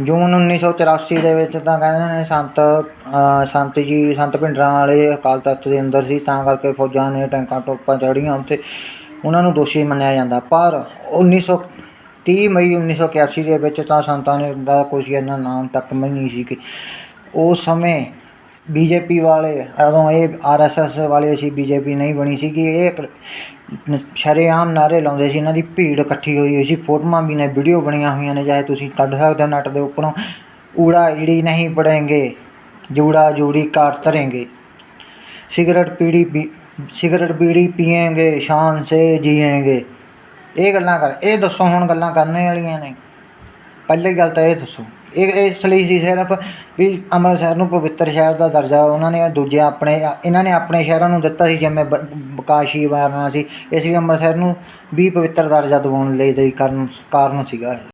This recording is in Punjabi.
ਜੂਨ 1984 ਦੇ ਵਿੱਚ ਤਾਂ ਕਹਿੰਦੇ ਨੇ ਸੰਤ ਸੰਤ ਜੀ, ਸੰਤ ਭਿੰਡਰਾਂ ਵਾਲੇ ਅਕਾਲ ਤਖਤ ਦੇ ਅੰਦਰ ਸੀ, ਤਾਂ ਕਰਕੇ ਫੌਜਾਂ ਨੇ ਟੈਂਕਾਂ ਟੋਪਾਂ ਚੜ੍ਹੀਆਂ ਉੱਥੇ। ਉਹਨਾਂ ਨੂੰ ਦੋਸ਼ੀ ਮੰਨਿਆ ਜਾਂਦਾ। ਪਰ 1930 ਮਈ 1981 ਦੇ ਵਿੱਚ ਤਾਂ ਸੰਤਾਂ ਨੇ ਦਾ ਕੁਛ ਇਹਨਾਂ ਨਾਮ ਤੱਕ ਵੀ ਨਹੀਂ ਸੀ ਕਿ ਉਸ ਸਮੇਂ ਬੀਜੇਪੀ ਵਾਲੇ, ਉਦੋਂ ਇਹ ਆਰਐਸਐਸ ਵਾਲੇ ਸੀ ਬੀਜੇਪੀ ਨਹੀਂ ਬਣੀ ਸੀ ਕਿ ਇਹ ਸ਼ਰੇਆਮ ਨਾਰੇ ਲਾਉਂਦੇ ਸੀ, ਇਹਨਾਂ ਦੀ ਭੀੜ ਇਕੱਠੀ ਹੋਈ ਹੋਈ ਸੀ, ਫੋਟੋਆਂ ਵੀ ਨੇ, ਵੀਡੀਓ ਬਣੀਆਂ ਹੋਈਆਂ ਨੇ, ਚਾਹੇ ਤੁਸੀਂ ਕੱਢ ਸਕਦੇ ਹੋ ਨੈਟ ਦੇ ਉੱਪਰੋਂ, ਊੜਾ ਈੜੀ ਨਹੀਂ ਪੜੇਂਗੇ ਜੂੜਾ ਜੂੜੀ ਕਾਰ ਧਰेंगे ਸਿਗਰਟ ਪੀੜੀ ਸਿਗਰਟ ਬੀੜੀ ਪੀਏਂਗੇ, ਸ਼ਾਨ ਸੇ ਜੀਏਂਗੇ। ਇਹ ਗੱਲਾਂ ਕਰ, ਇਹ ਦੱਸੋ ਹੁਣ ਗੱਲਾਂ ਕਰਨੇ ਵਾਲੀਆਂ ਨੇ। ਪਹਿਲੀ ਗੱਲ ਤਾਂ ਇਹ ਦੱਸੋ। ਇਹ, ਇਸ ਲਈ ਸੀ ਸਿਰਫ ਵੀ ਅੰਮ੍ਰਿਤਸਰ ਨੂੰ ਪਵਿੱਤਰ ਸ਼ਹਿਰ ਦਾ ਦਰਜਾ ਉਹਨਾਂ ਨੇ ਦੂਜੇ ਆਪਣੇ, ਇਹਨਾਂ ਨੇ ਆਪਣੇ ਸ਼ਹਿਰਾਂ ਨੂੰ ਦਿੱਤਾ ਸੀ, ਜਿਵੇਂ ਬ- ਬ- ਕਾਸ਼ੀ ਵਾਰਾਣਸੀ ਇਸ ਲਈ ਅੰਮ੍ਰਿਤਸਰ ਨੂੰ ਵੀ ਪਵਿੱਤਰ ਦਰਜਾ ਦਿਵਾਉਣ ਲਈ ਦੇ ਕਾਰਨ ਕਾਰਨ ਸੀਗਾ